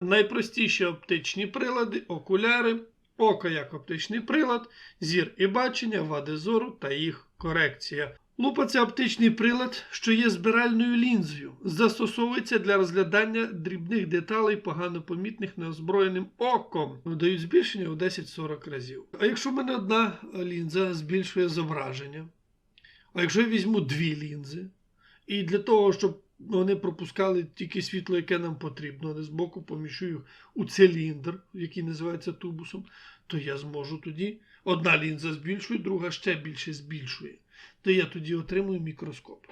Найпростіші оптичні прилади, окуляри, око як оптичний прилад, зір і бачення, вади зору та їх корекція. Лупа це оптичний прилад, що є збиральною лінзою. Застосовується для розглядання дрібних деталей, погано помітних неозброєним оком. Дають збільшення у 10-40 разів. А якщо в мене одна лінза збільшує зображення, а якщо я візьму дві лінзи, і для того, щоб вони пропускали тільки світло, яке нам потрібно, але збоку поміщую у циліндр, який називається тубусом, то я зможу тоді одна лінза збільшує, друга ще більше збільшує. То я тоді отримую мікроскоп.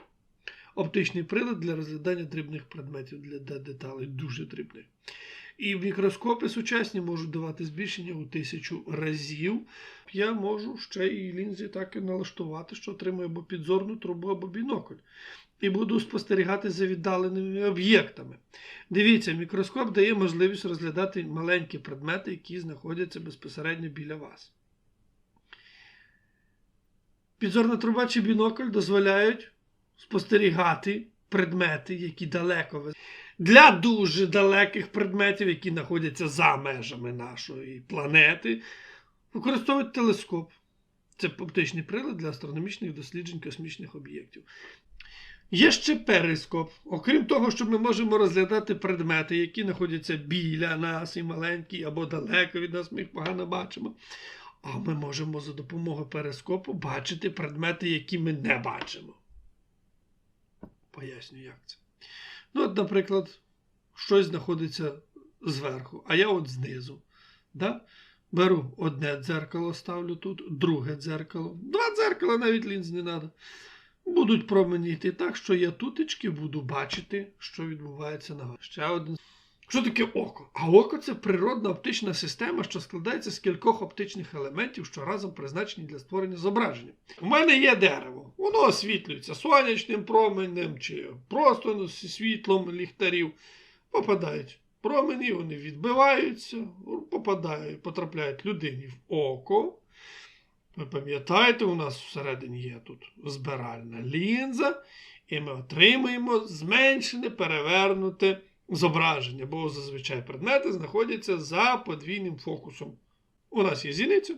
Оптичний прилад для розглядання дрібних предметів для деталей, дуже дрібних. І мікроскопи сучасні можуть давати збільшення у тисячу разів. Я можу ще і лінзи так і налаштувати, що отримую або підзорну трубу, або бінокль. І буду спостерігати за віддаленими об'єктами. Дивіться, мікроскоп дає можливість розглядати маленькі предмети, які знаходяться безпосередньо біля вас. Підзорна труба чи бінокль дозволяють спостерігати предмети, які далеко ви- для дуже далеких предметів, які знаходяться за межами нашої планети, використовують телескоп. Це оптичний прилад для астрономічних досліджень космічних об'єктів. Є ще перископ. Окрім того, що ми можемо розглядати предмети, які знаходяться біля нас і маленькі, або далеко від нас, ми їх погано бачимо. А ми можемо за допомогою перископу бачити предмети, які ми не бачимо. Поясню, як це. Ну, от, наприклад, щось знаходиться зверху, а я от знизу. Да? Беру одне дзеркало, ставлю тут, друге дзеркало. Два дзеркала навіть лінз не треба. Будуть промені йти так, що я тутечки буду бачити, що відбувається на Ще один. Що таке око? А око це природна оптична система, що складається з кількох оптичних елементів, що разом призначені для створення зображення. У мене є дерево, воно освітлюється сонячним променем чи просто світлом ліхтарів. Попадають промені, вони відбиваються, попадають, потрапляють людині в око. Ви пам'ятаєте, у нас всередині є тут збиральна лінза, і ми отримуємо зменшене перевернуте зображення, бо зазвичай предмети знаходяться за подвійним фокусом. У нас є зіниця,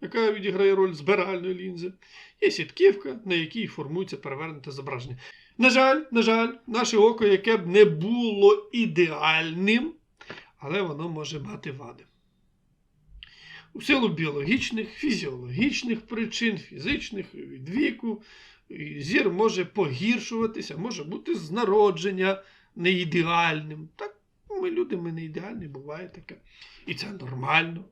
яка відіграє роль збиральної лінзи, є сітківка, на якій формується перевернуте зображення. На жаль, на жаль, наше око, яке б не було ідеальним, але воно може мати вади. У силу біологічних, фізіологічних причин, фізичних від віку, зір може погіршуватися, може бути з народження не ідеальним. Так, ми люди, ми не ідеальні, буває таке. І це нормально.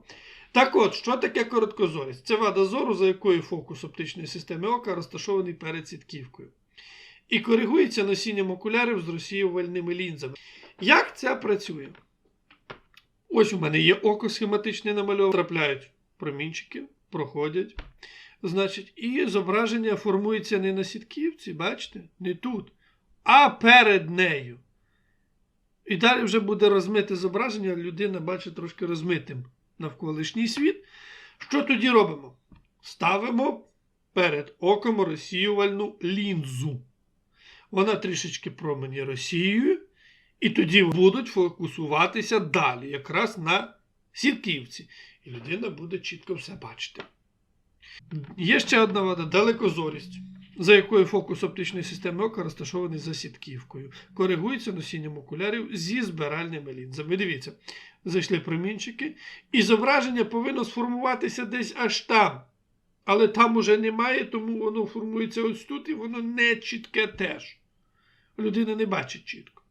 Так от, що таке короткозорість? Це вада зору, за якою фокус оптичної системи ока розташований перед сітківкою. І коригується носінням окулярів з розсіювальними лінзами. Як це працює? Ось у мене є око схематичне намальоване. Трапляють промінчики, проходять. Значить, і зображення формується не на сітківці, бачите, не тут, а перед нею. І далі вже буде розмите зображення, людина бачить трошки розмитим навколишній світ. Що тоді робимо? Ставимо перед оком розсіювальну лінзу. Вона трішечки промені розсіює, і тоді будуть фокусуватися далі, якраз на сітківці. І людина буде чітко все бачити. Є ще одна вада далекозорість, за якою фокус оптичної системи ока розташований за сітківкою. Коригується носінням окулярів зі збиральними лінзами. Дивіться, зайшли промінчики, і зображення повинно сформуватися десь аж там. Але там уже немає, тому воно формується ось тут, і воно не чітке теж. Людина не бачить чітко.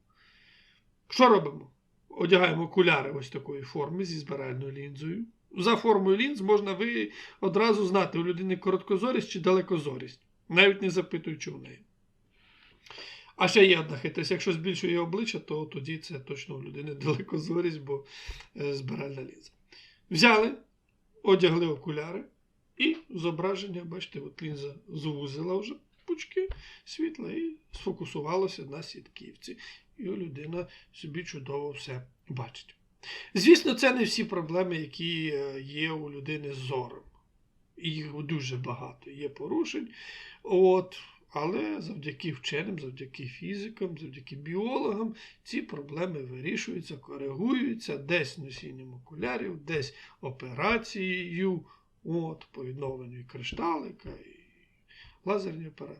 Що робимо? Одягаємо окуляри ось такої форми зі збиральною лінзою. За формою лінз можна ви одразу знати, у людини короткозорість чи далекозорість, навіть не запитуючи у неї. А ще є одна хитрість. Якщо збільшує обличчя, то тоді це точно у людини далекозорість, бо е, збиральна лінза. Взяли, одягли окуляри і зображення, бачите, от лінза звузила вже пучки світла і сфокусувалося на сітківці. І людина собі чудово все бачить. Звісно, це не всі проблеми, які е, є у людини з зором. Їх дуже багато. Є порушень. От. Але завдяки вченим, завдяки фізикам, завдяки біологам ці проблеми вирішуються, коригуються десь носінням окулярів, десь операцією, от, по відновленню і кришталика, і лазерні операції.